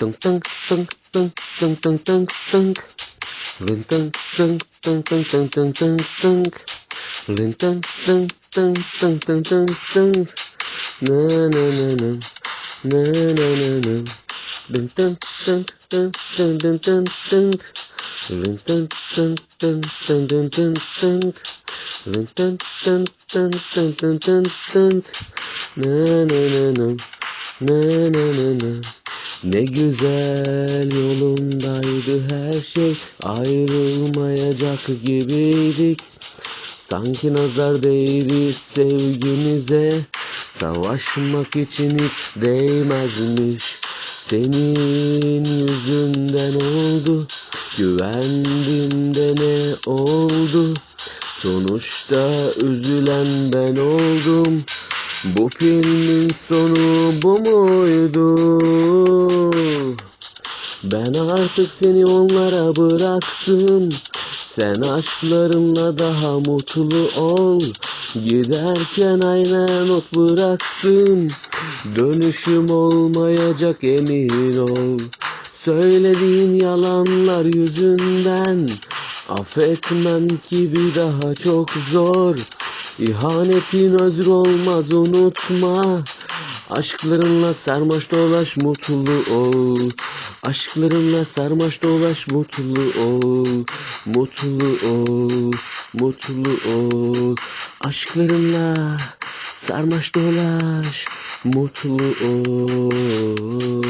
Dunk, dunk, dunk, dunk, dunk, dunk, dunk, dunk. Dunk, dunk, dunk, dunk, dunk, dunk, dunk, dunk, dunk. Dunk, dunk, dunk, dunk, dunk, dunk, dunk, dunk. Na, na, na, na. Na, na, na, na. Dunk, dunk, dunk, dunk, dunk, dunk, dunk, dunk. Dunk, dunk, dunk, dunk, dunk, dunk, dunk, dunk. Dunk, dunk, dunk, dunk, dunk, dunk, dunk, dunk. Na, na, na, na. Na, na, na, na. Ne güzel yolundaydı her şey Ayrılmayacak gibiydik. Sanki nazar değdi sevgimize Savaşmak için hiç değmezmiş. Senin yüzünden oldu Güvendim de ne oldu? Sonuçta üzülen ben oldum. Bu filmin sonu bu muydu? Ben artık seni onlara bıraktım. Sen aşklarınla daha mutlu ol. Giderken aynen not bıraktım. Dönüşüm olmayacak emin ol. Söylediğin yalanlar yüzünden Affetmem ki bir daha çok zor. İhanetin özür olmaz unutma. Aşklarınla sarmaş dolaş mutlu ol Aşklarınla sarmaş dolaş mutlu ol Mutlu ol Mutlu ol. Aşklarınla sarmaş dolaş mutlu ol